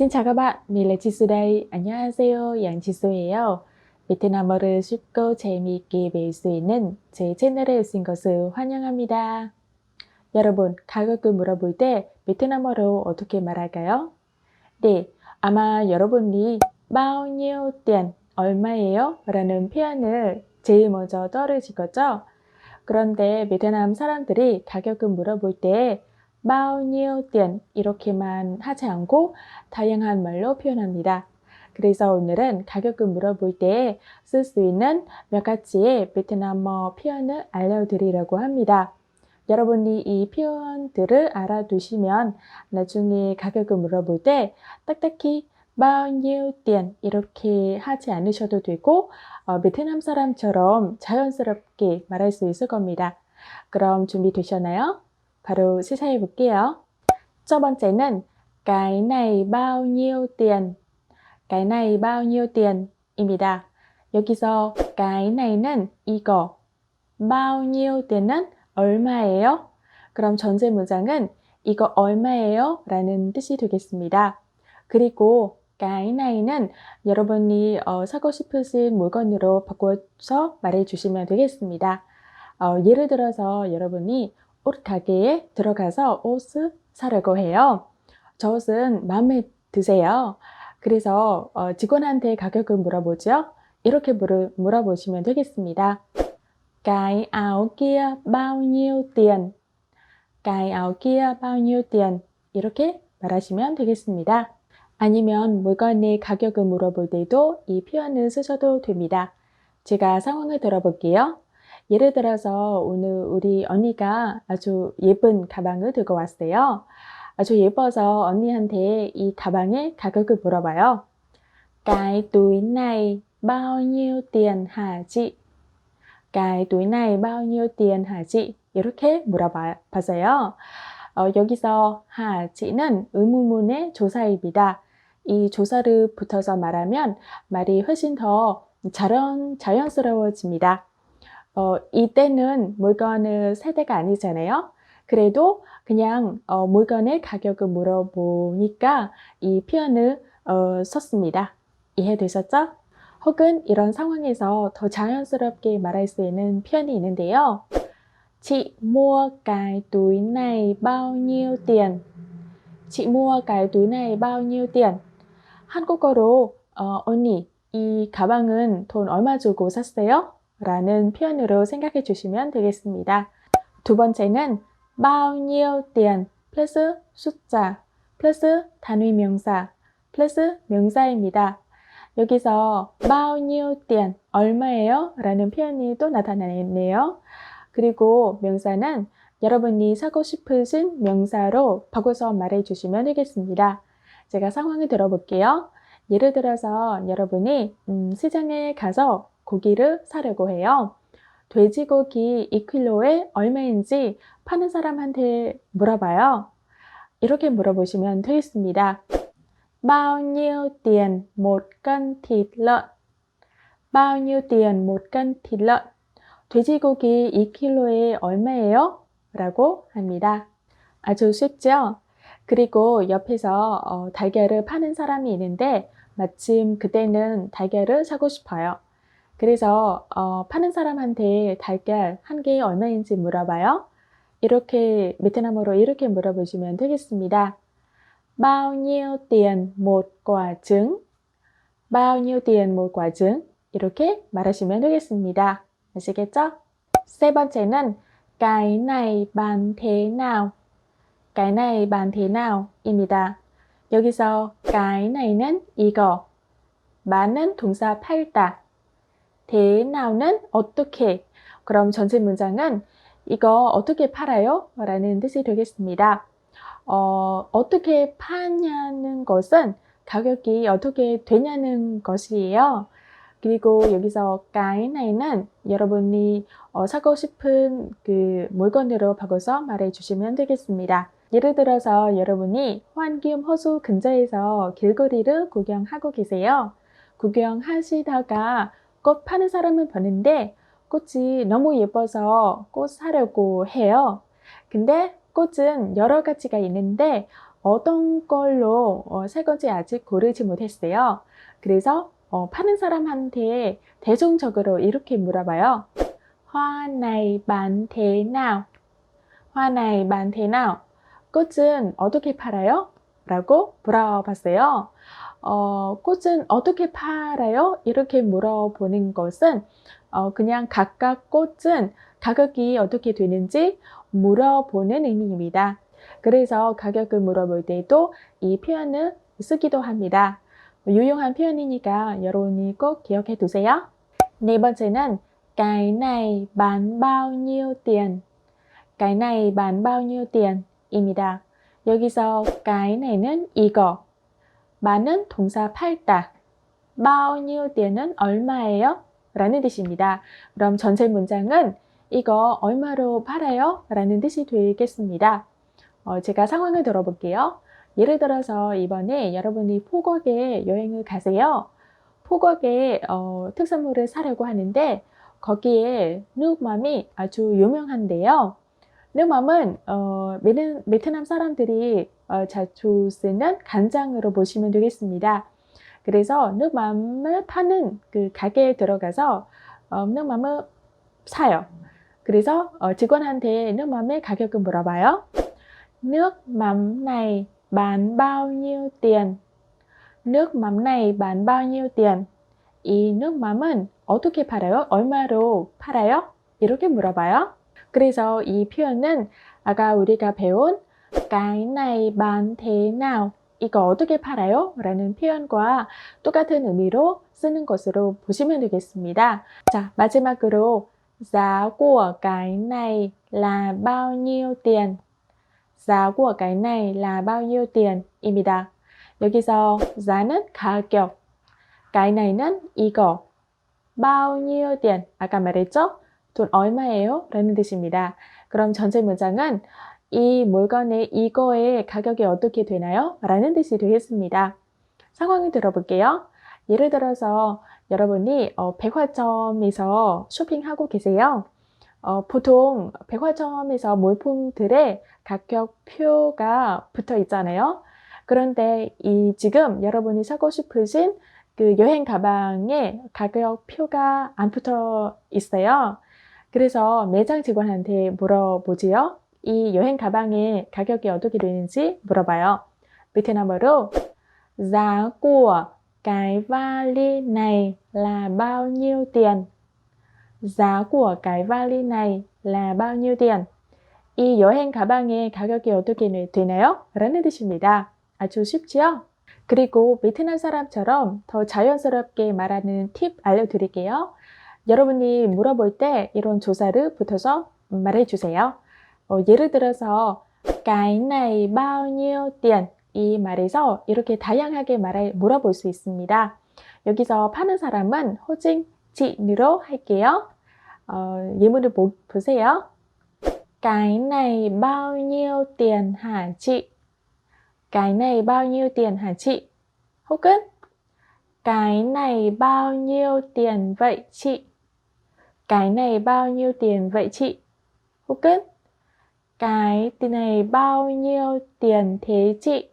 Xin chào các bạn, mình là Chisu đây. 안녕하세요, 양치수예요. 베트남어를 쉽고 재미있게 배울 수 있는 제 채널에 오신 것을 환영합니다. 여러분, 가격을 물어볼 때 베트남어로 어떻게 말할까요? 네, 아마 여러분이 bao tiền, 얼마예요? 라는 표현을 제일 먼저 떠오르실 거죠? 그런데 베트남 사람들이 가격을 물어볼 때 bao nhiêu tiền 이렇게만 하지 않고 다양한 말로 표현합니다. 그래서 오늘은 가격을 물어볼 때 쓸 수 있는 몇 가지의 베트남어 표현을 알려드리려고 합니다. 여러분이 이 표현들을 알아두시면 나중에 가격을 물어볼 때 딱딱히 bao nhiêu tiền 이렇게 하지 않으셔도 되고 어, 베트남 사람처럼 자연스럽게 말할 수 있을 겁니다. 그럼 준비되셨나요? 바로 시작해 볼게요. 첫 번째는 cái này bao nhiêu tiền? cái này bao nhiêu tiền? 입니다. 여기서 cái nay는 이거, bao nhiêu tiền?은 얼마예요? 그럼 전제 문장은 이거 얼마예요? 라는 뜻이 되겠습니다. 그리고 cái nay는 여러분이 어, 사고 싶으신 물건으로 바꿔서 말해 주시면 되겠습니다. 어, 예를 들어서 여러분이 옷 가게에 들어가서 옷을 사려고 해요. 저 옷은 마음에 드세요. 그래서 어, 직원한테 가격을 물어보죠. 이렇게 물어, 물어보시면 되겠습니다. Cái áo kia bao nhiêu tiền? Cái áo? 이렇게 말하시면 되겠습니다. 아니면 물건의 가격을 물어볼 때도 이 표현을 쓰셔도 됩니다. 제가 상황을 들어볼게요. 예를 들어서 오늘 우리 언니가 아주 예쁜 가방을 들고 왔어요. 아주 예뻐서 언니한테 이 가방의 가격을 물어봐요. Cái túi này bao nhiêu tiền hả chị? Cái túi này bao nhiêu tiền hả chị? 이렇게 물어봤어요. 어, 여기서 하, 지는 의문문의 조사입니다. 이 조사를 붙어서 말하면 말이 훨씬 더 자연, 자연스러워집니다. 어, 이때는 물건을 살 때가 아니잖아요. 그래도 그냥 어, 물건의 가격을 물어보니까 이 표현을 어, 썼습니다. 이해되셨죠? 혹은 이런 상황에서 더 자연스럽게 말할 수 있는 표현이 있는데요. Chị mua cái túi này bao nhiêu tiền? Chị mua cái túi này bao nhiêu tiền? 한국어로 어, 언니, 이 가방은 돈 얼마 주고 샀어요? 라는 표현으로 생각해 주시면 되겠습니다. 두 번째는 nhiêu tiền 플러스 숫자 플러스 단위 명사 플러스 명사입니다. 여기서 nhiêu tiền 얼마예요? 라는 표현이 또 나타나네요. 그리고 명사는 여러분이 사고 싶으신 명사로 바꿔서 말해 주시면 되겠습니다. 제가 상황을 들어볼게요. 예를 들어서 여러분이 음, 시장에 가서 고기를 사려고 해요. 돼지고기 2kg에 얼마인지 파는 사람한테 물어봐요. 이렇게 물어보시면 되겠습니다. Bao nhiêu tiền một cân thịt? 돼지고기 2kg에 얼마예요? 라고 합니다. 아주 쉽죠? 그리고 옆에서 어, 달걀을 파는 사람이 있는데 마침 그때는 달걀을 사고 싶어요. 그래서 어, 파는 사람한테 달걀 한 개에 얼마인지 물어봐요. 이렇게 베트남어로 이렇게 물어보시면 되겠습니다. Tiền một quả trứng? Bao nhiêu tiền một quả trứng? 이렇게 말하시면 되겠습니다. 아시겠죠? 세 번째는 cái này bán thế nào? cái này bán thế nào? 입니다. 여기서 cái nay는 이거, bán 은 동사 팔다, 나오는 어떻게. 그럼 전체 문장은 이거 어떻게 팔아요? 라는 뜻이 되겠습니다. 어, 어떻게 파냐는 것은 가격이 어떻게 되냐는 것이에요. 그리고 여기서 nay는 여러분이 어, 사고 싶은 그 물건으로 바꿔서 말해 주시면 되겠습니다. 예를 들어서 여러분이 환기음 호수 근처에서 길거리를 구경하고 계세요. 구경하시다가 꽃 파는 사람을 보는데 꽃이 너무 예뻐서 꽃 사려고 해요. 근데 꽃은 여러 가지가 있는데 어떤 걸로 어, 살 건지 아직 고르지 못했어요. 그래서 어, 파는 사람한테 대중적으로 이렇게 물어봐요. 화 này bán thế nào? 화 này bán thế nào? 꽃은 어떻게 팔아요? 라고 물어봤어요. 어, 꽃은 어떻게 팔아요? 이렇게 물어보는 것은 어, 그냥 각각 꽃은 가격이 어떻게 되는지 물어보는 의미입니다. 그래서 가격을 물어볼 때도 이 표현을 쓰기도 합니다. 유용한 표현이니까 여러분이 꼭 기억해 두세요. 네 번째는 cái này bán bao nhiêu tiền? cái này bán bao nhiêu tiền? 입니다. 여기서 cái nay는 이거, 많은 동사 nhiêu tiền 은 얼마예요? 라는 뜻입니다. 그럼 전체 문장은 이거 얼마로 팔아요? 라는 뜻이 되겠습니다. 어, 제가 상황을 들어볼게요. 예를 들어서 이번에 여러분이 포곡에 여행을 가세요. 포곡에 어, 특산물을 사려고 하는데 거기에 누맘이 아주 유명한데요. 누맘은 어, 베트- 베트남 사람들이 어, 자주 쓰는 간장으로 보시면 되겠습니다. 그래서 nước mắm 을 파는 그 가게에 들어가서 어, nước mắm 을 사요. 그래서 어, 직원한테 nước mắm 의 가격을 물어봐요. mắm này bán bao nhiêu tiền? 이 nước mắm 은 어떻게 팔아요? 얼마로 팔아요? 이렇게 물어봐요. 그래서 이 표현은 아까 우리가 배운 cái này bán thế nào? 이거 어떻게 팔아요? 라는 표현과 똑같은 의미로 쓰는 것으로 보시면 되겠습니다. 자, 마지막으로 giá của cái này là bao nhiêu tiền? giá của cái này là bao nhiêu tiền? 입니다. 여기서 giá 는 가격, cái nay는 이거, bao nhiêu tiền? 아까 말했죠? 돈 얼마예요? 라는 뜻입니다. 그럼 전체 문장은 이 물건의 이거의 가격이 어떻게 되나요? 라는 뜻이 되겠습니다. 상황을 들어볼게요. 예를 들어서 여러분이 어, 백화점에서 쇼핑하고 계세요. 어, 보통 백화점에서 물품들의 가격표가 붙어 있잖아요. 그런데 이 지금 여러분이 사고 싶으신 그 여행 가방에 가격표가 안 붙어 있어요. 그래서 매장 직원한테 물어보지요. 이 여행 가방의 가격이 어떻게 되는지 물어봐요. 베트남어로 giá của cái vali này là bao nhiêu tiền? giá của cái vali này là bao nhiêu tiền? 이 여행 가방의 가격이 어떻게 되나요? 라는 뜻입니다. 아주 쉽지요? 그리고 베트남 사람처럼 더 자연스럽게 말하는 팁 알려드릴게요. 여러분이 물어볼 때 이런 조사를 붙여서 말해주세요. 어, 예를 들어서 cái này bao nhiêu tiền? 이 말에서 이렇게 다양하게 말해 물어볼 수 있습니다. 여기서 파는 사람은 호칭 지으로 할게요. 어, 예문을 보, 보세요. này bao nhiêu tiền hả chị? 혹은 chị? cái này bao nhiêu tiền vậy chị? 혹은 cái này bao nhiêu tiền thế chị?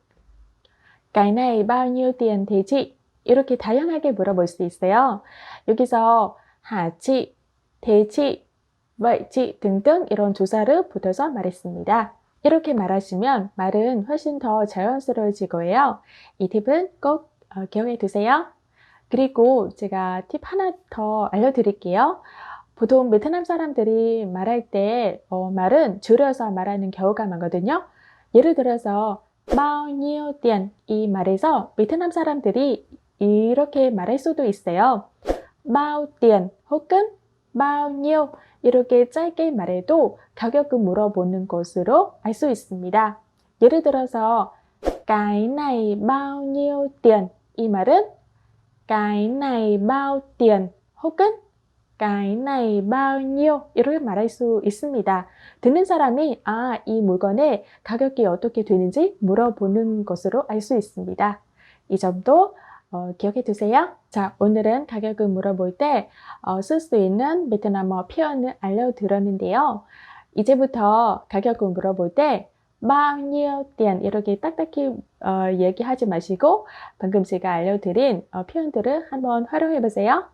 cái này bao nhiêu tiền thế chị? 이렇게 다양하게 물어볼 수 있어요. 여기서 하chị, 대chị, 왜chị 등등 이런 조사를 붙여서 말했습니다. 이렇게 말하시면 말은 훨씬 더 자연스러워질 거예요. 이 팁은 꼭 어, 기억해 두세요. 그리고 제가 팁 하나 더 알려드릴게요. 보통 베트남 사람들이 말할 때 어, 말은 줄여서 말하는 경우가 많거든요. 예를 들어서 bao nhiêu 이 말에서 베트남 사람들이 이렇게 말할 수도 있어요. bao tiền 혹은 bao nhiêu 이렇게 짧게 말해도 가격을 물어보는 것으로 알 수 있습니다. 예를 들어서 cái này bao nhiêu 이 말은 cái này bao 혹은 cái này bao nhiêu 이렇게 말할 수 있습니다. 듣는 사람이 아, 이 물건의 가격이 어떻게 되는지 물어보는 것으로 알 수 있습니다. 이 점도 어, 기억해 두세요. 자, 오늘은 가격을 물어볼 때 어, 쓸수 있는 베트남어 표현을 알려드렸는데요. 이제부터 가격을 물어볼 때 bao tiền 이렇게 딱딱히 어, 얘기하지 마시고 방금 제가 알려드린 어, 표현들을 한번 활용해 보세요.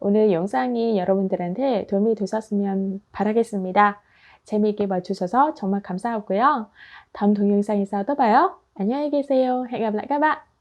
오늘 영상이 여러분들한테 도움이 되셨으면 바라겠습니다. 재미있게 봐주셔서 정말 감사하고요. 다음 동영상에서 또 봐요. 안녕히 계세요. các bạn.